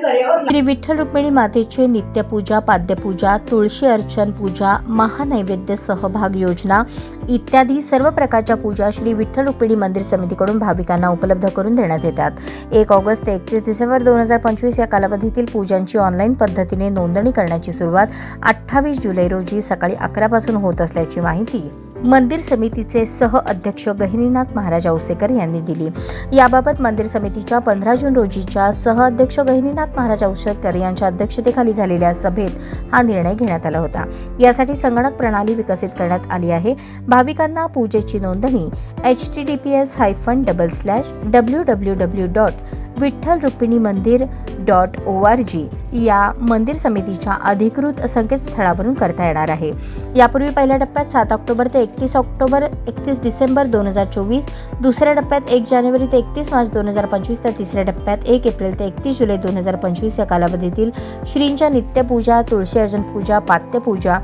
श्री विठ्ठल रुक्मिणी मातेची नित्यपूजा पाद्यपूजा तुळशी अर्चन पूजा महानैवेद्य सहभाग योजना इत्यादी सर्व प्रकारच्या पूजा श्री विठ्ठल रुक्मिणी मंदिर समितीकडून भाविकांना उपलब्ध करून देण्यात येतात. एक ऑगस्ट ते एकतीस डिसेंबर दोन हजार पंचवीस या कालावधीतील पूजांची ऑनलाईन पद्धतीने नोंदणी करण्याची सुरुवात अठ्ठावीस जुलै रोजी सकाळी अकरापासून होत असल्याची माहिती मंदिर समितीचे सह अध्यक्ष गहिनीनाथ महाराज औसेकर यांनी दिली. याबाबत मंदिर समितीच्या पंधरा जून रोजीच्या सह अध्यक्ष गहिनीनाथ महाराज औसेकर यांच्या अध्यक्षतेखाली झालेल्या सभेत हा निर्णय घेण्यात आला होता. यासाठी संगणक प्रणाली विकसित करण्यात आली आहे. भाविकांना पूजेची नोंदणी H T D P S hyphen double slash W W W dot Vitthal Rukmini Mandir dot O R G या मंदिर समितीच्या अधिकृत संकेतस्थळावरून करता येणार आहे. यापूर्वी पहिल्या टप्प्यात सात ऑक्टोबर ते एकतीस ऑक्टोबर एकतीस डिसेंबर दोन हजार चोवीस दुसऱ्या टप्प्यात एक जानेवारी ते एकतीस मार्च दोन हजार पंचवीस तर तिसऱ्या टप्प्यात एक एप्रिल ते एकतीस जुलै दोन हजार पंचवीस या कालावधीतील श्रींच्या नित्यपूजा तुळशी अर्जन पूजा पात्यपूजा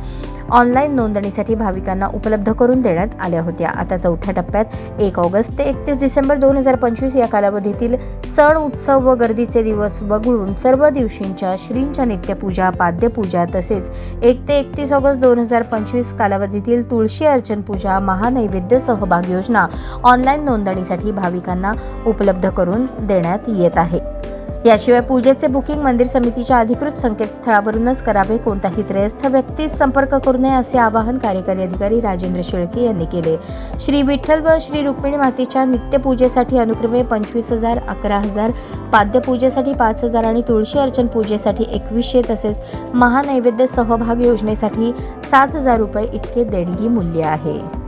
ऑनलाईन नोंदणीसाठी भाविकांना उपलब्ध करून देण्यात आल्या होत्या. आता चौथ्या टप्प्यात एक ऑगस्ट ते एकतीस डिसेंबर दोन हजार पंचवीस या कालावधीतील सण उत्सव व गर्दीचे दिवस वगळून सर्व दिवशींच्या श्रींच्या नित्यपूजा पाद्यपूजा तसेच एक ते एकतीस ऑगस्ट दोन हजार पंचवीस कालावधीतील तुळशी अर्चन पूजा महानैवेद्य सहभाग योजना ऑनलाईन नोंदणीसाठी भाविकांना उपलब्ध करून देण्यात येत आहे. याशिवाय पूजेचे बुकिंग मंदिर समितीच्या अधिकृत संकेतस्थळावरूनच करावे. कोणताही त्रयस्थ व्यक्तीस संपर्क करू नये असे आवाहन कार्यकारी अधिकारी राजेंद्र शेळके यांनी केले. श्री विठ्ठल व श्री रुक्मिणी मातेच्या नित्यपूजेसाठी अनुक्रमे पंचवीस हजार अकरा हजार पाद्यपूजेसाठी पाच हजार आणि तुळशी अर्चन पूजेसाठी एकवीसशे तसेच महानैवेद्य सहभाग योजनेसाठी सात हजार रुपये इतके देणगी मूल्य आहे.